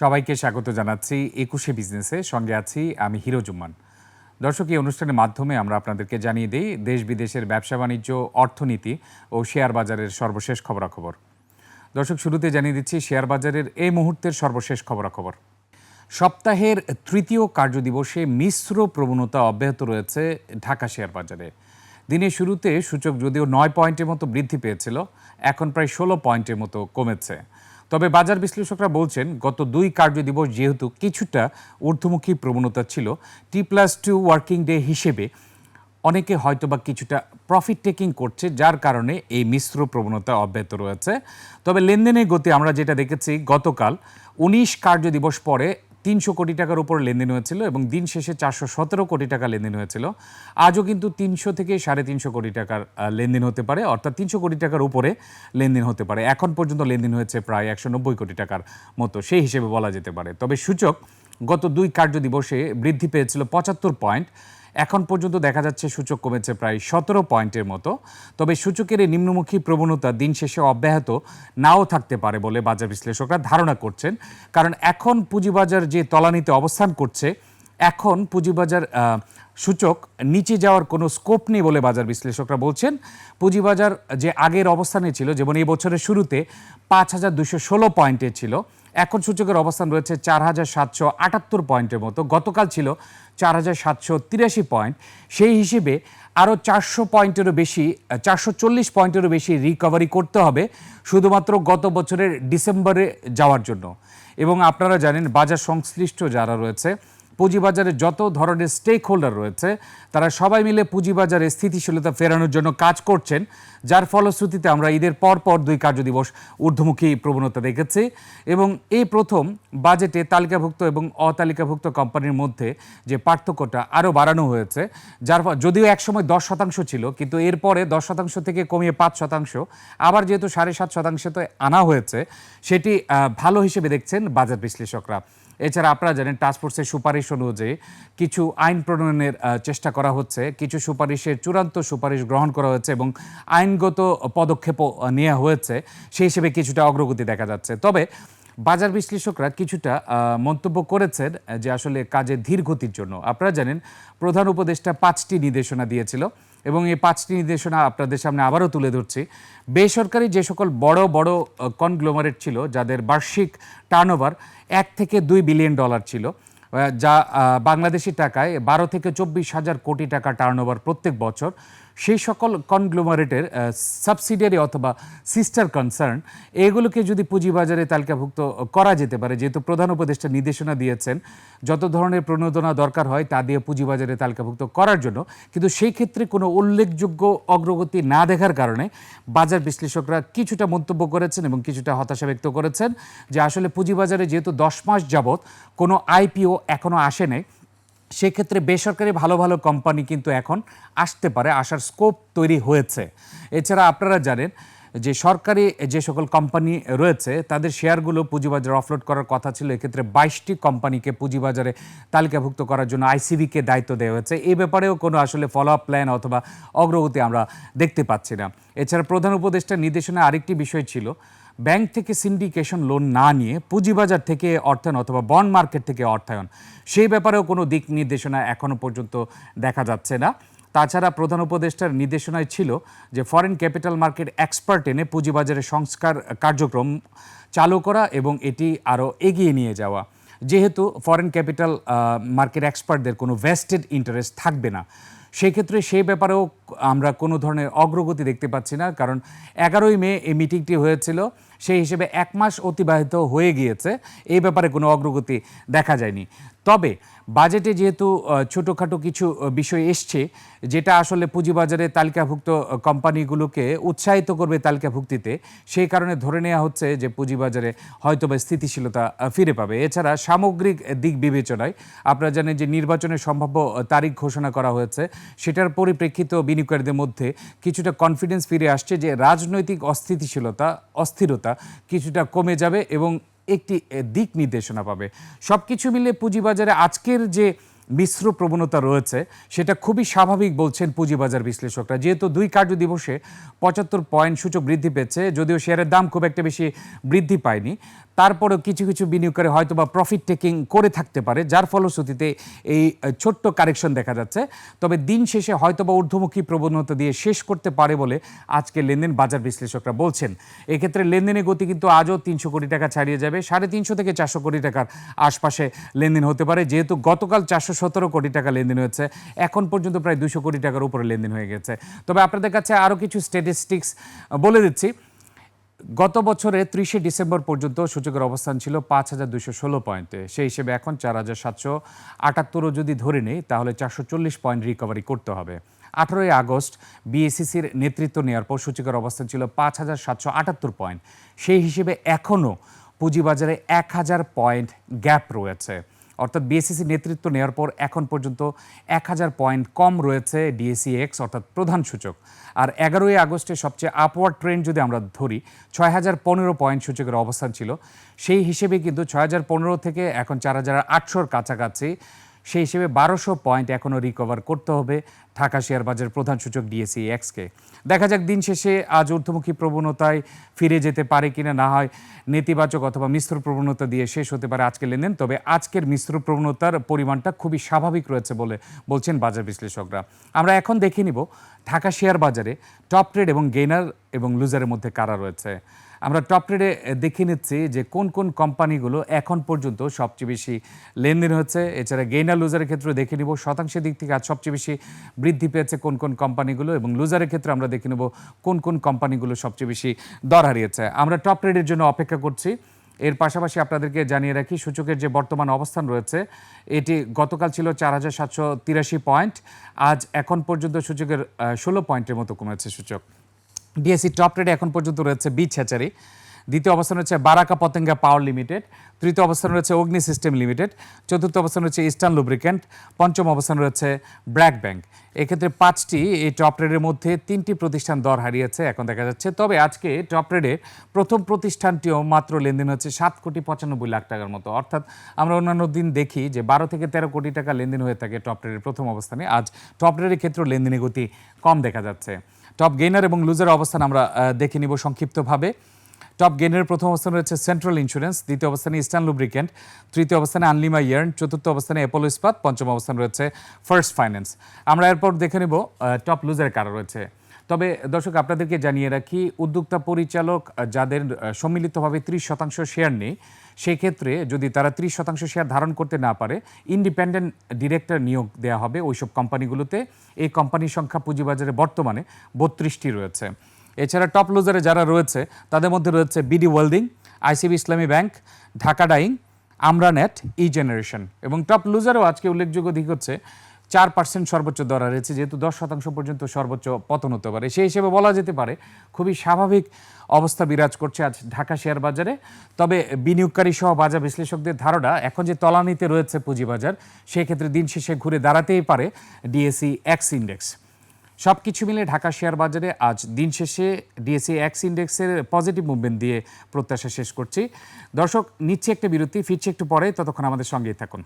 সবাইকে স্বাগত জানাচ্ছি একুশে বিজনেসে। সঙ্গে আছি আমি হিরো জুম্মান। দর্শক, এই অনুষ্ঠানের মাধ্যমে আমরা আপনাদেরকে জানিয়ে দিই, দেশ বিদেশের ব্যবসা বাণিজ্য, অর্থনীতি ও শেয়ার বাজারের সর্বশেষ খবরাখবর। দর্শক, শুরুতে জানিয়ে দিচ্ছি, শেয়ার বাজারের এই মুহূর্তের সর্বশেষ খবরাখবর। সপ্তাহের তৃতীয় কার্যদিবসে মিশ্র প্রবণতা অব্যাহত রয়েছে ঢাকা শেয়ার বাজারে। দিনের শুরুতে সূচক যদিও নয় পয়েন্টের মতো বৃদ্ধি পেয়েছিল, এখন প্রায় ষোলো পয়েন্টের মতো কমেছে। তবে বাজার বিশ্লেষকরা বলছেন, গত দুই কার্যদিবস যেহেতু কিছুটা ঊর্ধ্বমুখী প্রবণতা ছিল T plus two working day হিসেবে অনেকে হয়তোবা কিছুটা প্রফিট টেকিং করছে, যার কারণে এই মিশ্র প্রবণতা অব্যাহত রয়েছে। তবে লেনদেনের গতি আমরা যেটা দেখেছি, গতকাল উনিশ কার্যদিবস পরে তিনশো কোটি টাকার উপর লেনদেন হয়েছিল এবং দিন শেষে চারশো সতেরো কোটি টাকা লেনদেন হয়েছিল। আজও কিন্তু তিনশো থেকে সাড়ে তিনশো কোটি টাকার লেনদেন হতে পারে, অর্থাৎ তিনশো কোটি টাকার উপরে লেনদেন হতে পারে। এখন পর্যন্ত লেনদেন হয়েছে প্রায় একশো নব্বই কোটি টাকার মতো, সেই হিসেবে বলা যেতে পারে। তবে সূচক গত দুই কার্য দিবসে বৃদ্ধি পেয়েছিল পঁচাত্তর পয়েন্ট। এখন পর্যন্ত দেখা যাচ্ছে সূচক কমেছে প্রায় সতেরো পয়েন্টের মতো। তবে সূচকের এই নিম্নমুখী প্রবণতা দিন শেষে অব্যাহত নাও থাকতে পারে বলে বাজার বিশ্লেষকরা ধারণা করছেন। কারণ এখন পুঁজিবাজার যে তলানিতে অবস্থান করছে, এখন পুঁজিবাজার সূচক নিচে যাওয়ার কোনো স্কোপ নেই বলে বাজার বিশ্লেষকরা বলছেন। পুঁজিবাজার যে আগের অবস্থানে ছিল, যেমন এই বছরের শুরুতে পাঁচ হাজার দুশো ষোলো পয়েন্টে ছিল এখন সূচকের অবস্থান রয়েছে চার হাজার সাতশো আটাত্তর পয়েন্টের মতো। গতকাল ছিল চার হাজার সাতশো তিরাশি পয়েন্ট। সেই হিসেবে আরও চারশো পয়েন্টেরও বেশি, চারশো চল্লিশ পয়েন্টেরও বেশি রিকভারি করতে হবে শুধুমাত্র গত বছরের ডিসেম্বরে যাওয়ার জন্য। এবং আপনারা জানেন বাজার সংশ্লিষ্ট যারা রয়েছে পুঁজিবাজারে যত ধরনের স্টেক হোল্ডার রয়েছে, তারা সবাই মিলে পুঁজিবাজারে স্থিতিশীলতা ফেরানোর জন্য কাজ করছেন, যার ফলশ্রুতিতে আমরা ঈদের পর পর দুই কার্যদিবস ঊর্ধ্বমুখী প্রবণতা দেখেছি এবং এই প্রথম বাজেটে তালিকাভুক্ত এবং অতালিকাভুক্ত কোম্পানির মধ্যে যে পার্থক্যটা আরও বাড়ানো হয়েছে, যার যদিও একসময় দশ শতাংশ ছিল, কিন্তু এরপরে দশ শতাংশ থেকে কমিয়ে পাঁচ শতাংশ, আবার যেহেতু সাড়ে সাত শতাংশে শতাংশতে আনা হয়েছে, সেটি ভালো হিসেবে দেখছেন বাজার বিশ্লেষকরা। এছাড়া আপনারা জানেন টাস্কফোর্সের সুপারিশ অনুযায়ী কিছু আইন প্রণয়নের চেষ্টা করা হচ্ছে। কিছু সুপারিশের চূড়ান্ত সুপারিশ গ্রহণ করা হয়েছে এবং আইনগত পদক্ষেপও নেওয়া হয়েছে। সেই হিসেবে কিছুটা অগ্রগতি দেখা যাচ্ছে। তবে বাজার বিশ্লেষকরা কিছুটা মন্তব্য করেছেন যে আসলে কাজের ধীর গতির জন্য। আপনারা জানেন, প্রধান উপদেষ্টা পাঁচটি নির্দেশনা দিয়েছিল। এবং এই পাঁচটি নির্দেশনা আপনাদের সামনে আবারও তুলে ধরছি। বেসরকারি যে সকল বড় বড় কনগ্লোমারেট ছিল, যাদের বার্ষিক টার্নওভার এক থেকে দুই বিলিয়ন ডলার ছিল যা বাংলাদেশি টাকায় বারো থেকে চব্বিশ হাজার কোটি টাকা টার্নওভার প্রত্যেক বছর। সেই সকল কনগ্লোমারেটের সাবসিডিয়ারি অথবা সিস্টার কনসার্ন এগুলোকে যদি পুঁজিবাজারে তালিকাভুক্ত করা যেতে পারে, যেহেতু প্রধান উপদেষ্টা নির্দেশনা দিয়েছেন, যত ধরনের প্রণোদনা দরকার হয় তা দিয়ে পুঁজিবাজারে তালিকাভুক্ত করার জন্য, কিন্তু সেই ক্ষেত্রে কোনো উল্লেখযোগ্য অগ্রগতি না দেখার কারণে বাজার বিশ্লেষকরা কিছুটা মন্তব্য করেছেন এবং কিছুটা হতাশা ব্যক্ত করেছেন যে আসলে পুঁজিবাজারে যেহেতু দশ মাস যাবৎ কোনো আইপিও এখনও আসে নাই সেক্ষেত্রে বেসরকারি ভালো ভালো কোম্পানি কিন্তু এখন আসতে পারে, আসার স্কোপ তৈরি হয়েছে। এছাড়া আপনারা জানেন যে সরকারি যে সকল কোম্পানি রয়েছে, তাদের শেয়ারগুলো পুঁজিবাজারে অফলোড করার কথা ছিল। এক্ষেত্রে বাইশটি কোম্পানিকে পুঁজিবাজারে তালিকাভুক্ত করার জন্য আইসিবিকে দায়িত্ব দেওয়া হয়েছে। এই ব্যাপারেও কোনো আসলে ফলো আপ প্ল্যান অথবা অগ্রগতি আমরা দেখতে পাচ্ছি না। এছাড়া প্রধান উপদেষ্টার নির্দেশনা আরেকটি বিষয় ছিল ব্যাংক থেকে সিন্ডিকেশন লোন না নিয়ে পুঁজিবাজার থেকে অর্থায়ন অথবা বন্ড মার্কেট থেকে অর্থায়ন, সেই ব্যাপারেও কোনো দিক নির্দেশনা এখনও পর্যন্ত দেখা যাচ্ছে না। তাছাড়া প্রধান উপদেষ্টার নির্দেশনায় ছিল যে ফরেন ক্যাপিটাল মার্কেট এক্সপার্ট এনে পুঁজিবাজারের সংস্কার কার্যক্রম চালু করা এবং এটি আরও এগিয়ে নিয়ে যাওয়া। যেহেতু ফরেন ক্যাপিটাল মার্কেট এক্সপার্টদের কোনো ভেস্টেড ইন্টারেস্ট থাকবে না, সেক্ষেত্রে সেই ব্যাপারেও আমরা কোনো ধরনের অগ্রগতি দেখতে পাচ্ছি না। কারণ এগারোই মে এই মিটিংটি হয়েছিল। সেই হিসেবে এক মাস অতিবাহিত হয়ে গিয়েছে। এই ব্যাপারে কোনো অগ্রগতি দেখা যায়নি। তবে বাজেটে যেহেতু ছোটোখাটো কিছু বিষয় এসছে, যেটা আসলে পুঁজিবাজারে তালিকাভুক্ত কোম্পানিগুলোকে উৎসাহিত করবে তালিকাভুক্তিতে, সেই কারণে ধরে নেওয়া হচ্ছে যে পুঁজিবাজারে হয়তো বা স্থিতিশীলতা ফিরে পাবে। এছাড়া সামগ্রিক দিক বিবেচনায় আপনারা জানেন যে নির্বাচনের সম্ভাব্য তারিখ ঘোষণা করা হয়েছে। সেটার পরিপ্রেক্ষিত বিনিয়োগকারীদের মধ্যে কিছুটা কনফিডেন্স ফিরে আসছে যে রাজনৈতিক অস্থিতিশীলতা, অস্থিরতা কিছুটা কমে যাবে এবং একটি দিক নির্দেশনা পাবে। সব কিছু মিলে পুঁজিবাজারে আজকের যে মিশ্র প্রবণতা রয়েছে, সেটা খুবই স্বাভাবিক বলছেন পুঁজিবাজার বিশ্লেষকরা। যেহেতু দুই কার্য দিবসে পঁচাত্তর পয়েন্ট সূচক বৃদ্ধি পেয়েছে, যদিও শেয়ারের দাম খুব একটা বেশি বৃদ্ধি পায়নি। তারপরেও কিছু কিছু বিনিয়োগকারী হয়তো বা প্রফিট টেকিং করে থাকতে পারে, যার ফলশ্রুতিতে এই ছোট্ট কারেকশন দেখা যাচ্ছে। তবে দিন শেষে হয়তো বা ঊর্ধ্বমুখী প্রবণতা দিয়ে শেষ করতে পারে বলে আজকে লেনদেন বাজার বিশ্লেষকরা বলছেন। এক্ষেত্রে লেনদেনের গতি কিন্তু আজও তিনশো কোটি টাকা ছাড়িয়ে যাবে, সাড়ে তিনশো থেকে চারশো কোটি টাকার আশপাশে লেনদেন হতে পারে, যেহেতু গতকাল চারশো সতেরো কোটি টাকা লেনদেন হয়েছে, এখন পর্যন্ত প্রায় দুশো কোটি টাকার উপরে লেনদেন হয়ে গেছে। তবে আপনাদের কাছে আরও কিছু স্ট্যাটিস্টিক্স বলে দিচ্ছি। গত বছরে ত্রিশে ডিসেম্বর পর্যন্ত সূচকের অবস্থান ছিল পাঁচ হাজার দুশো ষোলো পয়েন্টে। সেই হিসেবে এখন চার হাজার সাতশো আটাত্তরও যদি ধরে নেই, তাহলে চারশো চল্লিশ পয়েন্ট রিকভারি করতে হবে। আঠারোই আগস্ট বিএসিসির নেতৃত্ব নেওয়ার পর সূচকের অবস্থান ছিল পাঁচ হাজার সাতশো আটাত্তর পয়েন্ট। সেই হিসেবে এখনও পুঁজিবাজারে এক হাজার পয়েন্ট গ্যাপ রয়েছে। অর্থাৎ বিএসিসি নেতৃত্ব নেওয়ার পর এখন পর্যন্ত এক হাজার পয়েন্ট কম রয়েছে ডিএসি এক্স অর্থাৎ প্রধান সূচক। আর এগারোই আগস্টে সবচেয়ে আপওয়ার্ড ট্রেন্ড যদি আমরা ধরি, ছয় হাজার পনেরো পয়েন্ট সূচকের অবস্থান ছিল। সেই হিসেবে কিন্তু ছয় হাজার পনেরো থেকে এখন চার হাজার আটশোর কাছাকাছি। সেই হিসেবে বারোশো পয়েন্ট এখনও রিকভার করতে হবে, ঢাকা শেয়ার বাজার প্রধান সূচক ডিএসি এক্সকে দেখা যাক দিন শেষে আজ ঊর্ধ্বমুখী প্রবণতায় ফিরে যেতে পারে কিনা, না হয় নেতিবাচক অথবা মিশ্র প্রবণতা দিয়ে শেষ হতে পারে আজকের লেনদেন। তবে আজকের মিশ্র প্রবণতার পরিমাণটা খুবই স্বাভাবিক রয়েছে বলে বলছেন বাজার বিশ্লেষকরা। আমরা এখন দেখে নিব ঢাকা শেয়ার বাজারে টপ ট্রেড এবং গেইনার এবং লুজারের মধ্যে কারা রয়েছে। আমরা টপ ট্রেডে দেখে নিচ্ছি যে কোন কোন কোম্পানিগুলো এখন পর্যন্ত সবচেয়ে বেশি লেনদেন হচ্ছে। এছাড়া গেইনার লুজারের ক্ষেত্রে দেখে নিব, শতাংশের দিক থেকে আজ সবচেয়ে বেশি বৃদ্ধি পেয়েছে কোন কোন কোম্পানিগুলো এবং লুজারের ক্ষেত্রে আমরা দেখে নেব কোন কোন কোম্পানিগুলো সবচেয়ে বেশি দর হারিয়েছে। আমরা টপ ট্রেডের জন্য অপেক্ষা করছি। এর পাশাপাশি আপনাদেরকে জানিয়ে রাখি, সূচকের যে বর্তমান অবস্থান রয়েছে, এটি গতকাল ছিল চার হাজার সাতশো তিরাশি পয়েন্ট, আজ এখন পর্যন্ত সূচকের ষোলো পয়েন্টের মতো কমেছে সূচক। ডিএসসি টপ রেটে এখন পর্যন্ত রয়েছে বিচ হ্যাচারি দ্বিতীয় অবস্থান রয়েছে বারাকা পতেঙ্গা পাওয়ার লিমিটেড। তৃতীয় অবস্থান রয়েছে অগ্নি সিস্টেম লিমিটেড। চতুর্থ অবস্থান রয়েছে ইস্টার্ন লুব্রিক্যান্ট পঞ্চম অবস্থান রয়েছে ব্র্যাক ব্যাংক। এক্ষেত্রে পাঁচটি এই টপ রেডের মধ্যে তিনটি প্রতিষ্ঠান দর হারিয়েছে, এখন দেখা যাচ্ছে। তবে আজকে টপ রেডে প্রথম প্রতিষ্ঠানটিও মাত্র লেনদেন হচ্ছে সাত কোটি পঁচানব্বই লাখ টাকার মতো। অর্থাৎ আমরা অন্যান্য দিন দেখি যে বারো থেকে তেরো কোটি টাকা লেনদেন হয়ে থাকে টপ রেডের প্রথম অবস্থানে। আজ টপ রেডের ক্ষেত্রে লেনদেনের গতি কম দেখা যাচ্ছে। টপ গেইনার এবং লুজার অবস্থান আমরা দেখে নিব সংক্ষিপ্তভাবে। টপ গেইনের প্রথম অবস্থান রয়েছে সেন্ট্রাল ইন্স্যুরেন্স দ্বিতীয় অবস্থানে ইস্টার্ন লুব্রিকেন্ট তৃতীয় অবস্থানে আনলিমা ইয়ার্ন চতুর্থ অবস্থানে অ্যাপোলো ইস্পাত পঞ্চম অবস্থান রয়েছে ফার্স্ট ফাইন্যান্স আমরা এরপর দেখে নেব টপ লুজার কারা রয়েছে। তবে দর্শক, আপনাদেরকে জানিয়ে রাখি, উদ্যোক্তা পরিচালক যাদের সম্মিলিতভাবে ত্রিশ শতাংশ শেয়ার নেই, সেক্ষেত্রে যদি তারা ত্রিশ শতাংশ শেয়ার ধারণ করতে না পারে, ইন্ডিপেন্ডেন্ট ডিরেক্টর নিয়োগ দেওয়া হবে ওইসব কোম্পানিগুলোতে। এই কোম্পানির সংখ্যা পুঁজিবাজারে বর্তমানে বত্রিশটি রয়েছে। এছাড়া টপ লুজারে যারা রয়েছে, তাদের মধ্যে রয়েছে BD welding, ICB Islami bank, Dhaka dyeing, Amranet, E generation. এবং টপ লুজারও আজকে উল্লেখযোগ্য দিক হচ্ছে চার পার্সেন্ট সর্বোচ্চ দর রয়েছে যেহেতু দশ শতাংশ পর্যন্ত সর্বোচ্চ পতন হতে পারে। সেই হিসেবে বলা যেতে পারে, খুবই স্বাভাবিক অবস্থা বিরাজ করছে আজ ঢাকা শেয়ার বাজারে। তবে বিনিয়োগকারী সহ বাজার বিশ্লেষকদের ধারণা, এখন যে তলানিতে রয়েছে পুঁজিবাজার, সেক্ষেত্রে দিন শেষে ঘুরে দাঁড়াতেই পারে ডিএসি এক্স ইন্ডেক্স সব কিছু মিলে ঢাকা শেয়ার বাজারে আজ দিন শেষে ডিএসসি এক্স ইন্ডেক্সের পজিটিভ মুভমেন্ট দিয়ে প্রত্যাশা শেষ করছি। দর্শক, নিচ্ছে একটা বিরতি, ফিরছে একটু পরে, ততক্ষণ আমাদের সঙ্গেই থাকুন।